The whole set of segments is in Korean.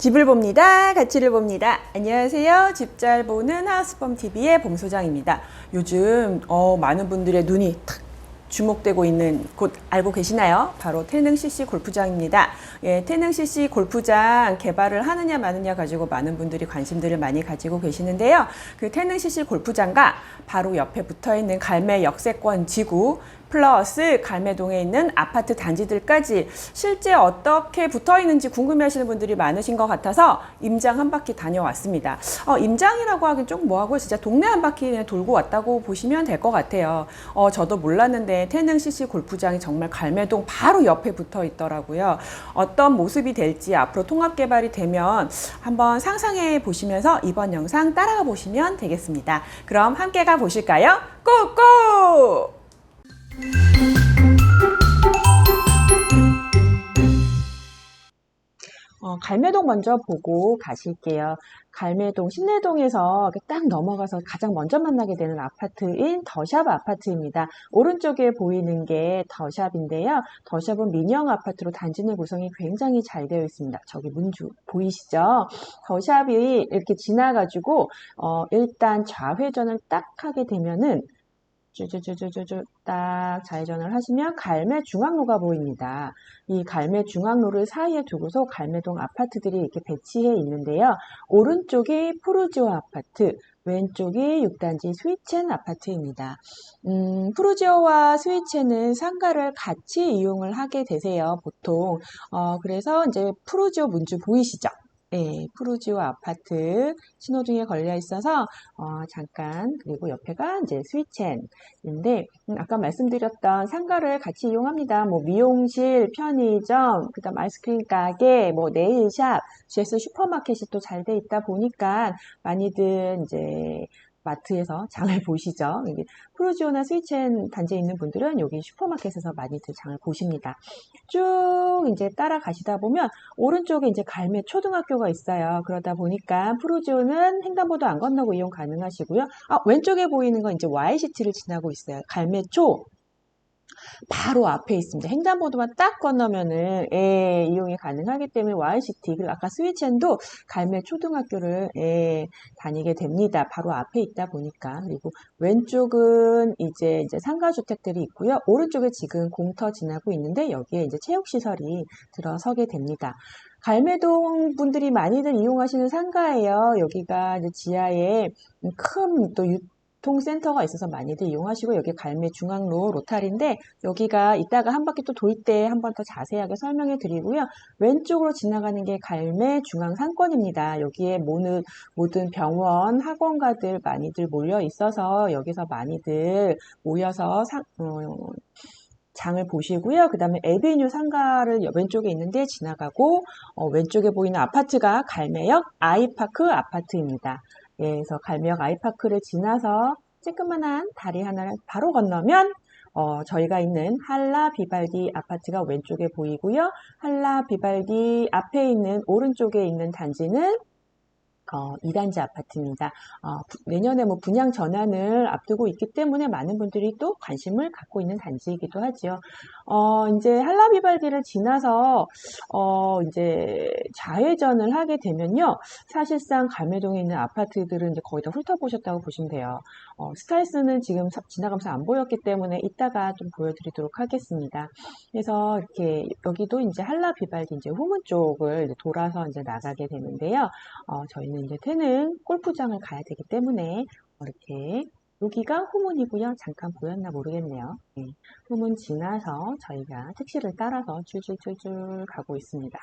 집을 봅니다. 가치를 봅니다. 안녕하세요. 집 잘 보는 하우스펌 TV의 봉 소장입니다. 요즘 어, 많은 분들의 눈이 탁 주목되고 있는 곳 알고 계시나요? 바로 태능 CC 골프장입니다. 예, 태능 CC 골프장 개발을 하느냐 마느냐 가지고 많은 분들이 관심들을 많이 가지고 계시는데요. 그 태능 CC 골프장과 바로 옆에 붙어 있는 갈매 역세권 지구 플러스 갈매동에 있는 아파트 단지들까지 실제 어떻게 붙어 있는지 궁금해 하시는 분들이 많으신 것 같아서 임장 한 바퀴 다녀왔습니다. 어, 임장이라고 하긴 좀 뭐하고 진짜 동네 한 바퀴 그냥 돌고 왔다고 보시면 될 것 같아요. 어, 저도 몰랐는데 태능 CC 골프장이 정말 갈매동 바로 옆에 붙어 있더라고요. 어떤 모습이 될지 앞으로 통합 개발이 되면 한번 상상해 보시면서 이번 영상 따라가 보시면 되겠습니다. 그럼 함께 가 보실까요? 고고! 어, 갈매동 먼저 보고 가실게요. 갈매동 신내동에서 딱 넘어가서 가장 먼저 만나게 되는 아파트인 더샵 아파트입니다. 오른쪽에 보이는 게 더샵인데요. 더샵은 민영 아파트로 단지 내 구성이 굉장히 잘 되어 있습니다. 저기 문주 보이시죠? 더샵이 이렇게 지나가지고 어, 일단 좌회전을 딱 하게 되면은 쭈쭈쭈쭈쭈 딱 좌회전을 하시면 갈매 중앙로가 보입니다. 이 갈매 중앙로를 사이에 두고서 갈매동 아파트들이 이렇게 배치해 있는데요. 오른쪽이 푸르지오 아파트, 왼쪽이 6단지 스위첸 아파트입니다. 음, 푸르지오와 스위첸은 상가를 같이 이용을 하게 되세요, 보통. 어, 그래서 이제 푸르지오 문주 보이시죠? 예, 푸르지오 아파트 신호등에 걸려 있어서 어, 잠깐 그리고 옆에가 이제 스위첸인데 음, 아까 말씀드렸던 상가를 같이 이용합니다. 뭐 미용실, 편의점, 그다음 아이스크림 가게, 뭐 네일샵, GS 슈퍼마켓이 또 잘 돼 있다 보니까 많이들 이제 마트에서 장을 보시죠. 이게 프로지오나 스위첸 단지에 있는 분들은 여기 슈퍼마켓에서 많이들 장을 보십니다. 쭉 이제 따라가시다 보면 오른쪽에 이제 갈매 초등학교가 있어요. 그러다 보니까 프로지오는 횡단보도 안 건너고 이용 가능하시고요. 아, 왼쪽에 보이는 건 이제 YCT를 지나고 있어요. 갈매초 바로 앞에 있습니다. 횡단보도만 딱 건너면은 예, 이용이 가능하기 때문에 YCT 그리고 아까 스위첸도 갈매 초등학교를 예, 다니게 됩니다. 바로 앞에 있다 보니까 그리고 왼쪽은 이제 이제 상가 주택들이 있고요. 오른쪽에 지금 공터 지나고 있는데 여기에 이제 체육 시설이 들어서게 됩니다. 갈매동 분들이 많이들 이용하시는 상가예요. 여기가 이제 지하에 큰 또 유통센터가 있어서 많이들 이용하시고 여기 갈매 중앙로 로탈인데 여기가 이따가 한 바퀴 또 돌 때 한 번 더 자세하게 설명해 드리고요. 왼쪽으로 지나가는 게 갈매 중앙 상권입니다. 여기에 모든, 모든 병원, 학원가들 많이들 몰려 있어서 여기서 많이들 모여서 상, 어, 장을 보시고요. 그 다음에 에비뉴 상가를 왼쪽에 있는데 지나가고 어, 왼쪽에 보이는 아파트가 갈매역 아이파크 아파트입니다. 예, 그래서 갈매역 아이파크를 지나서 쬐끄만한 다리 하나를 바로 건너면 어, 저희가 있는 할라 비발디 아파트가 왼쪽에 보이고요. 할라 비발디 앞에 있는 오른쪽에 있는 단지는 어, 2단지 아파트입니다. 어, 부- 내년에 뭐 분양 전환을 앞두고 있기 때문에 많은 분들이 또 관심을 갖고 있는 단지이기도 하죠. 어, 이제 할라비발디를 지나서 어, 이제 좌회전을 하게 되면요. 사실상 갈매동에 있는 아파트들은 이제 거의 다 훑어보셨다고 보시면 돼요. 어, 스타일스는 지금 사- 지나가면서 안 보였기 때문에 이따가 좀 보여드리도록 하겠습니다. 그래서 이렇게 여기도 이제 할라비발디 이제 후문 쪽을 이제 돌아서 이제 나가게 되는데요. 어, 저희는 이제 태는 골프장을 가야 되기 때문에 이렇게 여기가 후문이고요. 잠깐 보였나 모르겠네요. 네, 후문 지나서 저희가 택시를 따라서 줄줄줄줄 가고 있습니다.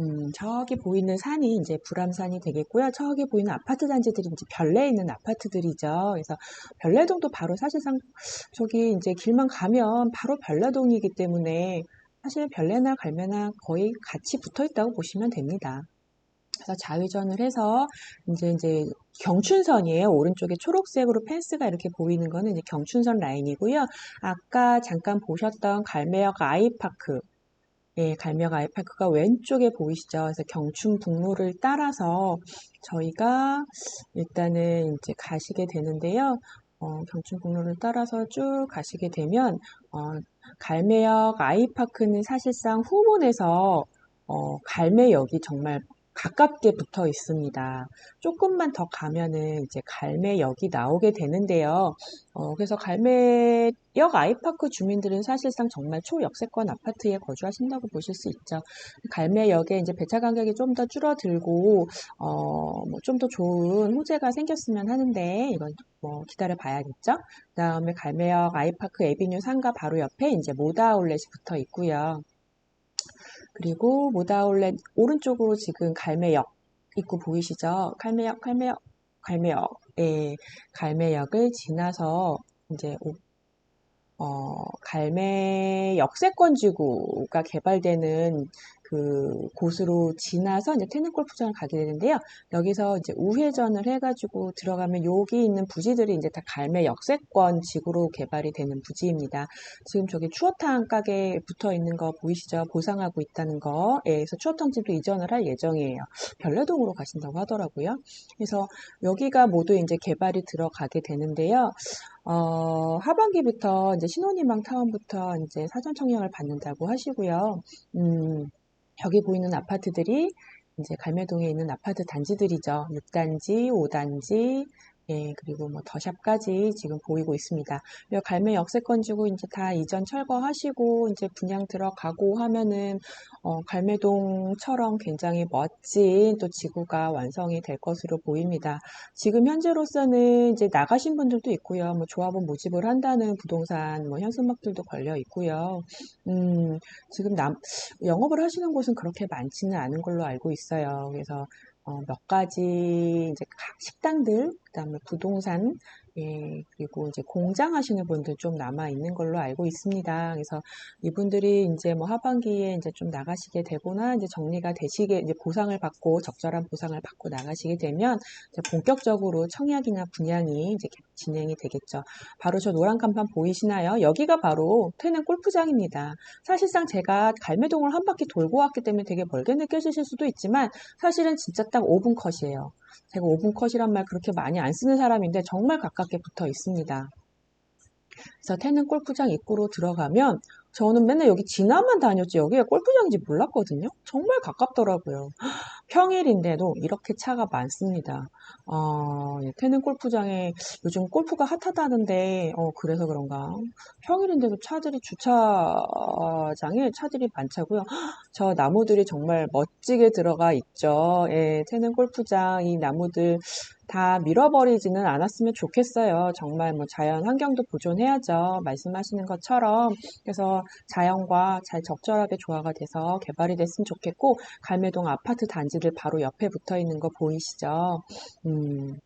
음, 저기 보이는 산이 이제 불암산이 되겠고요. 저기 보이는 아파트 단지들이 이제 별내에 있는 아파트들이죠. 그래서 별내동도 바로 사실상 저기 이제 길만 가면 바로 별내동이기 때문에 사실 별내나 갈매나 거의 같이 붙어 있다고 보시면 됩니다. 그래서 좌회전을 해서 이제 이제 경춘선이에요. 오른쪽에 초록색으로 펜스가 이렇게 보이는 거는 이제 경춘선 라인이고요. 아까 잠깐 보셨던 갈매역 아이파크 예, 갈매역 아이파크가 왼쪽에 보이시죠? 그래서 경춘 북로를 따라서 저희가 일단은 이제 가시게 되는데요. 어, 경춘 북로를 따라서 쭉 가시게 되면 어, 갈매역 아이파크는 사실상 후문에서 어, 갈매역이 정말 가깝게 붙어 있습니다. 조금만 더 가면은 이제 갈매역이 나오게 되는데요. 어, 그래서 갈매역 아이파크 주민들은 사실상 정말 초역세권 아파트에 거주하신다고 보실 수 있죠. 갈매역에 이제 배차 간격이 좀 더 줄어들고, 어, 뭐 좀 더 좋은 호재가 생겼으면 하는데, 이건 뭐 기다려 봐야겠죠. 그 다음에 갈매역 아이파크 에비뉴 상가 바로 옆에 이제 모다 아울렛이 붙어 있고요. 그리고 모다아울렛 오른쪽으로 지금 갈매역 입구 보이시죠? 갈매역, 갈매역, 갈매역. 예, 갈매역을 지나서 이제 어, 갈매 역세권 지구가 개발되는 그 곳으로 지나서 이제 테nis 골프장을 가게 되는데요. 여기서 이제 우회전을 해가지고 들어가면 여기 있는 부지들이 이제 다 갈매 역세권 지구로 개발이 되는 부지입니다. 지금 저기 추어탕 가게 붙어 있는 거 보이시죠? 보상하고 있다는 거. 예, 그래서 추어탕 집도 이전을 할 예정이에요. 별내동으로 가신다고 하더라고요. 그래서 여기가 모두 이제 개발이 들어가게 되는데요. 어, 하반기부터 이제 신혼희망 타운부터 이제 사전 청약을 받는다고 하시고요. 음, 여기 보이는 아파트들이 이제 갈매동에 있는 아파트 단지들이죠. 6단지, 5단지, 예, 그리고 뭐 더샵까지 지금 보이고 있습니다. 갈매 역세권 주고 이제 다 이전 철거하시고 이제 분양 들어가고 하면은 어, 갈매동처럼 굉장히 멋진 또 지구가 완성이 될 것으로 보입니다. 지금 현재로서는 이제 나가신 분들도 있고요. 뭐 조합원 모집을 한다는 부동산 뭐 현수막들도 걸려 있고요. 음, 지금 남, 영업을 하시는 곳은 그렇게 많지는 않은 걸로 알고 있어요. 그래서 어, 몇 가지 이제 식당들, 그다음에 부동산 예, 그리고 이제 공장 하시는 분들 좀 남아 있는 걸로 알고 있습니다. 그래서 이분들이 이제 뭐 하반기에 이제 좀 나가시게 되거나 이제 정리가 되시게 이제 보상을 받고 적절한 보상을 받고 나가시게 되면 본격적으로 청약이나 분양이 이제 진행이 되겠죠. 바로 저 노란 간판 보이시나요? 여기가 바로 태는 골프장입니다. 사실상 제가 갈매동을 한 바퀴 돌고 왔기 때문에 되게 멀게 느껴지실 수도 있지만 사실은 진짜 딱 5분 컷이에요. 제가 5분 컷이란 말 그렇게 많이 안 쓰는 사람인데 정말 가깝게 붙어 있습니다. 그래서 태는 골프장 입구로 들어가면 저는 맨날 여기 지나만 다녔지 여기가 골프장인지 몰랐거든요. 정말 가깝더라고요. 평일인데도 이렇게 차가 많습니다. 어, 태는 골프장에 요즘 골프가 핫하다는데 어, 그래서 그런가 평일인데도 차들이 주차장에 차들이 많자고요. 저 나무들이 정말 멋지게 들어가 있죠. 예, 태는 골프장 이 나무들 다 밀어버리지는 않았으면 좋겠어요. 정말 뭐 자연 환경도 보존해야죠. 말씀하시는 것처럼. 그래서 자연과 잘 적절하게 조화가 돼서 개발이 됐으면 좋겠고, 갈매동 아파트 단지들 바로 옆에 붙어 있는 거 보이시죠? 음,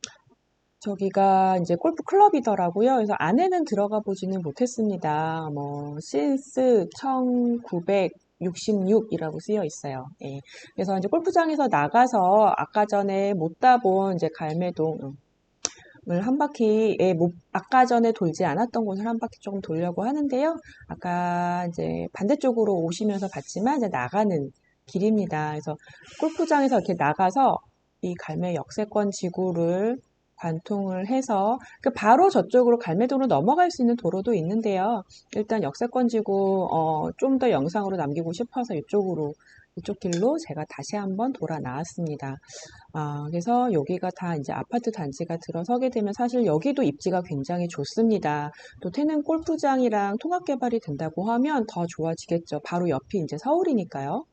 저기가 이제 골프 클럽이더라고요. 그래서 안에는 들어가 보지는 못했습니다. 뭐, 신스 1900, 66이라고 쓰여 있어요. 예. 그래서 이제 골프장에서 나가서 아까 전에 못 따본 이제 갈매동 을한 바퀴, 예, 못, 아까 전에 돌지 않았던 곳을 한 바퀴 조금 돌려고 하는데요. 아까 이제 반대쪽으로 오시면서 봤지만 이제 나가는 길입니다. 그래서 골프장에서 이렇게 나가서 이 갈매 역세권 지구를 관통을 해서 그 바로 저쪽으로 갈매도로 넘어갈 수 있는 도로도 있는데요. 일단 역세권 지구 어, 좀 더 영상으로 남기고 싶어서 이쪽으로 이쪽 길로 제가 다시 한번 돌아 나왔습니다. 아, 그래서 여기가 다 이제 아파트 단지가 들어서게 되면 사실 여기도 입지가 굉장히 좋습니다. 또 태는 골프장이랑 통합 개발이 된다고 하면 더 좋아지겠죠. 바로 옆이 이제 서울이니까요.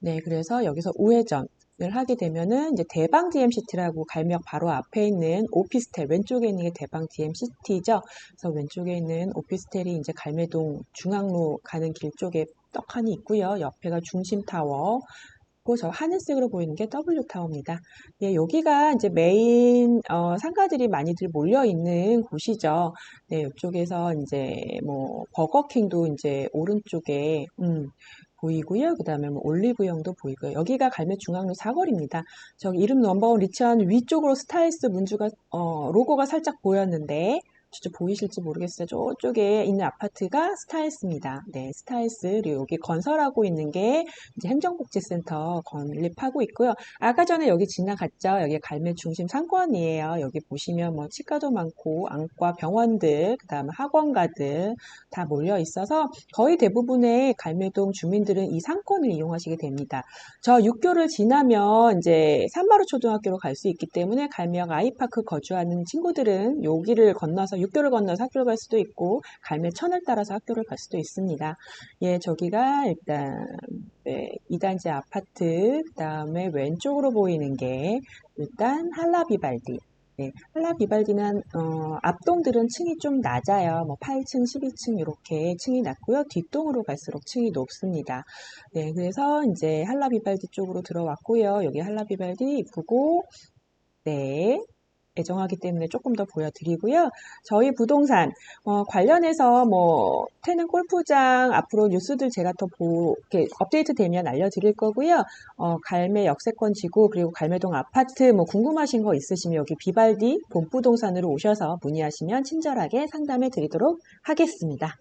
네, 그래서 여기서 우회전 을 하게 되면은 이제 대방 DMCT라고 갈역 바로 앞에 있는 오피스텔 왼쪽에 있는 게 대방 DMCT죠. 그래서 왼쪽에 있는 오피스텔이 이제 갈매동 중앙로 가는 길 쪽에 떡하니 있고요. 옆에가 중심 타워. 저 하늘색으로 보이는 게 W타워입니다. 예, 여기가 이제 메인 어, 상가들이 많이들 몰려 있는 곳이죠. 네, 이쪽에서 이제 뭐 버거킹도 이제 오른쪽에 음, 보이고요. 그 다음에 뭐 올리브영도 보이고요. 여기가 갈매 중앙로 사거리입니다. 저기 이름 넘버원 리치한 위쪽으로 스타일스 문주가 어, 로고가 살짝 보였는데 저쪽 보이실지 모르겠어요. 저쪽에 있는 아파트가 스타일스입니다. 네, 스타일스. 그리고 여기 건설하고 있는 게 이제 행정복지센터 건립하고 있고요. 아까 전에 여기 지나갔죠. 여기 갈매 중심 상권이에요. 여기 보시면 뭐 치과도 많고 안과 병원들, 그다음에 학원가들 다 몰려 있어서 거의 대부분의 갈매동 주민들은 이 상권을 이용하시게 됩니다. 저 육교를 지나면 이제 산마루 초등학교로 갈 수 있기 때문에 갈매역 아이파크 거주하는 친구들은 여기를 건너서 육교를 건너서 학교를 갈 수도 있고 갈매 천을 따라서 학교를 갈 수도 있습니다. 예, 저기가 일단 네, 2단지 아파트 그다음에 왼쪽으로 보이는 게 일단 한라비발디 네, 한라비발디는 어, 앞동들은 층이 좀 낮아요. 뭐 8층, 12층 이렇게 층이 낮고요. 뒷동으로 갈수록 층이 높습니다. 네, 그래서 이제 한라비발디 쪽으로 들어왔고요. 여기 한라비발디 이쁘고 네. 애정하기 때문에 조금 더 보여드리고요. 저희 부동산 어, 관련해서 뭐 태는 골프장 앞으로 뉴스들 제가 더 보, 이렇게 업데이트 되면 알려드릴 거고요. 어, 갈매 역세권 지구 그리고 갈매동 아파트 뭐 궁금하신 거 있으시면 여기 비발디 본부동산으로 오셔서 문의하시면 친절하게 상담해 드리도록 하겠습니다.